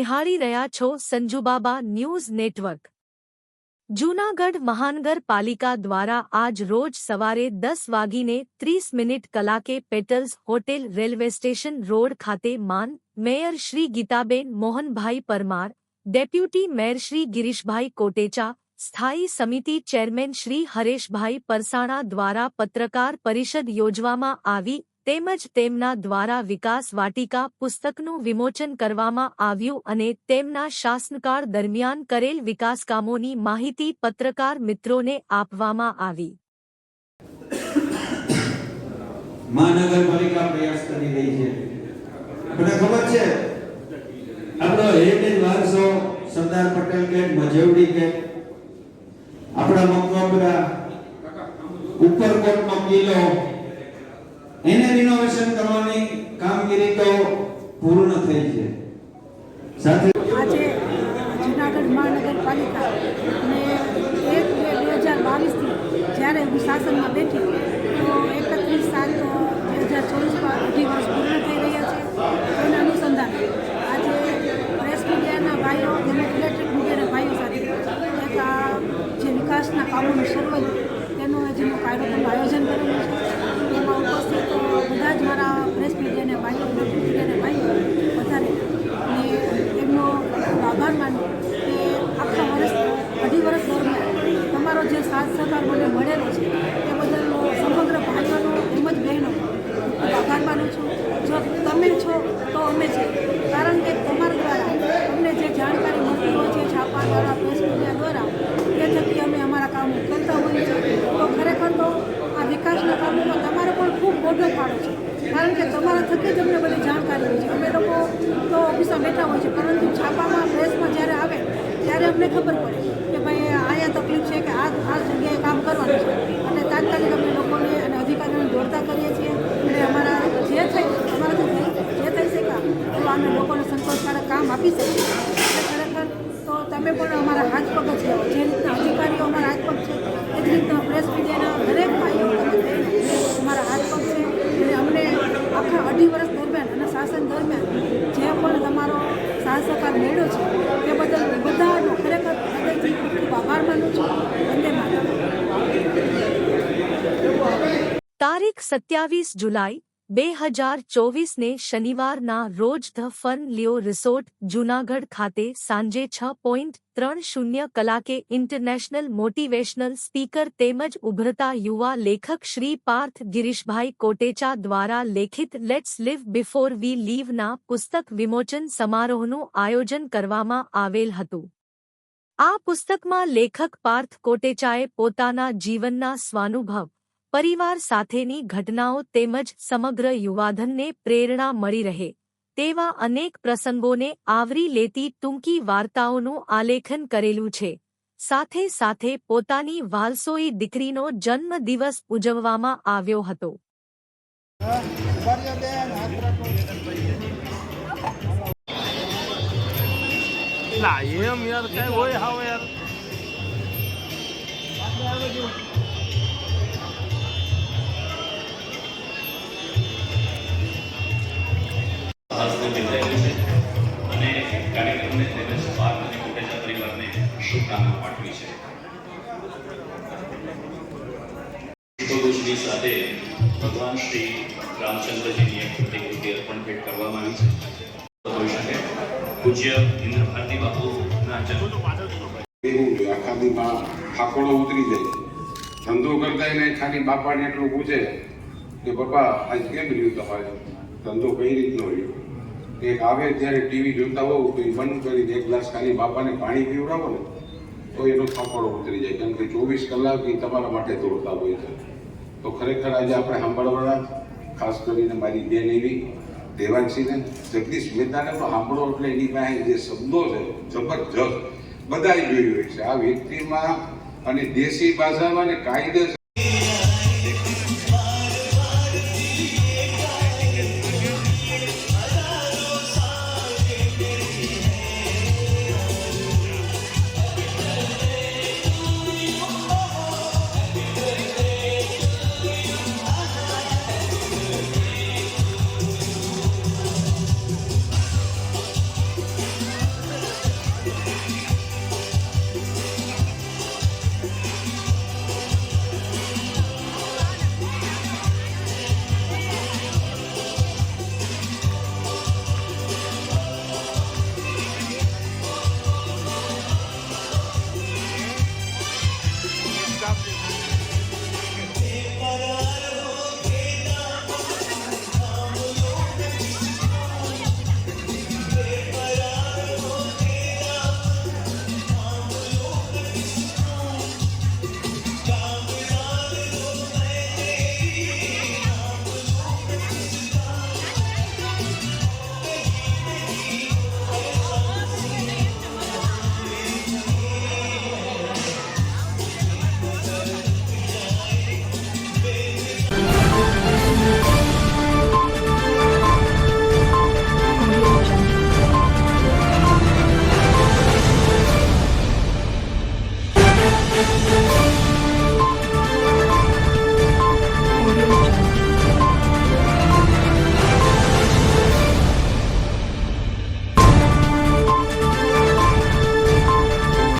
નિહાળી રહ્યા છો સંજુબાબા ન્યૂઝ નેટવર્ક. જૂનાગઢ મહાનગરપાલિકા દ્વારા આજ રોજ સવારે દસ વાગીને ત્રીસ મિનિટ કલાકે petals hotel railway station road ખાતે માન mayor Shri Gitaben Mohanbhai Parmar, deputy mayor Shri Girishbhai Kotecha, સ્થાયી સમિતિ ચેરમેન શ્રી હરેશભાઈ પરસાણા દ્વારા પત્રકાર પરિષદ યોજવામાં આવી તેમજ તેમના દ્વારા વિકાસ વાટિકા પુસ્તકનું વિમોચન કરવામાં આવ્યું અને તેમના શાસનકાળ દરમિયાન કરેલ વિકાસકામોની માહિતી પત્રકાર મિત્રોને આપવામાં આવી. મહાનગરપાલિકા પ્રયાસ કરી રહી છે. આપણે ખબર છે? આપણો હેરિટેજ વારસો સરદાર પટેલ ગેટ મજેવડી ગેટ આપણા મકબરા ઉપરકોટનો કિલ્લો એને રિનોવેશન કરવાની કામગીરી તો પૂર્ણ થઈ છે. સાથે મહાનગરપાલિકા બે બે હજાર બાવીસથી જ્યારે હું શાસનમાં બેઠી, તો એકત્રીસ સાત, બે હજાર ચોવીસમાં અઢી વર્ષ પૂર્ણ થઈ રહ્યા છે તેના અનુસંધાને આજે પ્રેસ મીડિયાના ભાઈઓ તેમજ ઇલેક્ટ્રિક મીડિયાના ભાઈઓ સાથે એક આ જે વિકાસના કામોનું શરૂઆત તેનું જેનું કાર્યક્રમનું આયોજન કરેલું છે તેમાં ઉપસ્થિત બધા જ મારા પ્રેસ મીડિયાના ભાઈઓ ઇલેક્ટ્રિક મીડિયાના ભાઈઓ વધારે અને એમનો આભાર માનું કે આખા વર્ષ અઢી વર્ષ દરમિયાન તમારો જે સાથ સહકાર મને મળેલો છે એ બદલ હું સમગ્ર ભાઈઓનો તેમજ બહેનો ખૂબ આભાર માનું છું જો તમે છો તો અમે છે. કારણ કે તમારા દ્વારા અમને જે જાણકારી મળતી હોય છે છાપા દ્વારા પ્રેસ મીડિયા દ્વારા તે થકી અમે અમારા કામો કરતા હોઈએ છીએ. તો ખરેખર તો આ વિકાસના કામોમાં તમારો પણ ખૂબ મોટો ફાળો છે. કારણ કે તમારા થકી જ અમને બધી જાણકારી હોય છે. અમે લોકો તો ઓફિસમાં બેઠા હોય છે પરંતુ છાપામાં પ્રેસમાં જ્યારે આવે, ત્યારે અમને ખબર પડે કે ભાઈ આયા તકલીફ છે કે આ આ જગ્યાએ કામ કરવાનું છે અને તાત્કાલિક અમે લોકોને અને અધિકારીઓને દોડતા કરીએ છીએ અને અમારા જે થઈ અમારાથી થઈ જે થઈ શકા એવા અમે લોકોને સંતોષકારક કામ આપી શકીએ એટલે ખરેખર તો તમે પણ અમારા હાથ પગ જ છો જે રીતના અધિકારીઓ અમારા હાથ પગ છે એ જ રીતના પ્રેસ મીડિયાના દરેક ભાઈઓ અને બહેનો અમારા હાથ પગ છે અને અમને આખા અઢી વર્ષ દરમિયાન અને શાસન દરમિયાન જે પણ તમારો સાથ સહકાર મળ્યો છે તે બદલ બધાનો ખરેખર હૃદયથી ખૂબ ખૂબ આભાર માનું છું વંદે માતરમ તારીખ સત્યાવીસ જુલાઈ, બે હજાર ચોવીસને શનિવારના રોજ the fun Leo resort, Junagadh ખાતે સાંજે છ પોઈન્ટ ત્રણ શૂન્ય કલાકે ઇન્ટરનેશનલ મોટિવેશનલ સ્પીકર તેમજ ઉભરતા યુવા લેખક શ્રી પાર્થ ગિરીશભાઈ કોટેચા દ્વારા લેખિત લેટ્સ લિવ બિફોર વી લીવના પુસ્તક વિમોચન સમારોહનું આયોજન કરવામાં આવેલ હતું. આ પુસ્તકમાં લેખક પાર્થ કોટેચાએ પોતાના જીવનના સ્વાનુભવ પરિવાર સાથેની ઘટનાઓ તેમજ સમગ્ર યુવાધનને પ્રેરણા મળી રહે, તેવા અનેક પ્રસંગોને આવરી લેતી ટૂંકી વાર્તાઓનું આલેખન કરેલું છે. સાથે સાથે પોતાની વાલસોઈ દીકરીનો જન્મદિવસ ઉજવવામાં આવ્યો હતો. ના એમ યાર હોય હાવ યાર. શુભકામના પાઠવી છે. સાથે ભગવાન શ્રી રામચંદ્રજીની એક પ્રતિકૃતિ અર્પણ ભેટ કરવામાં આવી છે. હોઈ શકે પૂજ્ય ઇન્દ્ર ભારતી બાપુના જન્મ એવું જોઈએ આખા દીમાં થાકોડો ઉતરી જાય. ધંધો કરતા એને ખાલી બાપાને એટલું પૂછે કે પપ્પા આજ કેમ રહ્યું તમારે? ધંધો કઈ રીતનો રહ્યો? એક આવે ત્યારે ટીવી જોતા હોવ તો એ બંધ કરીને એક ગ્લાસ ખાલી બાપાને પાણી પીવડાવો ને. તો એનો થાકોડો ઉતરી જાય. કેમ કે ચોવીસ કલાક એ તમારા માટે દોડતા હોય છે. તો ખરેખર આજે આપણે સાંભળવાના ખાસ કરીને મારી બેન એવી, દેવાંશીને, જગદીશ મહેતાને તો સાંભળો એટલે એની પાસે જે શબ્દો છે, જબરજસ્ત બધાએ જોયું હોય છે. આ વ્યક્તિમાં અને દેશી ભાષામાં અને કાયદેસર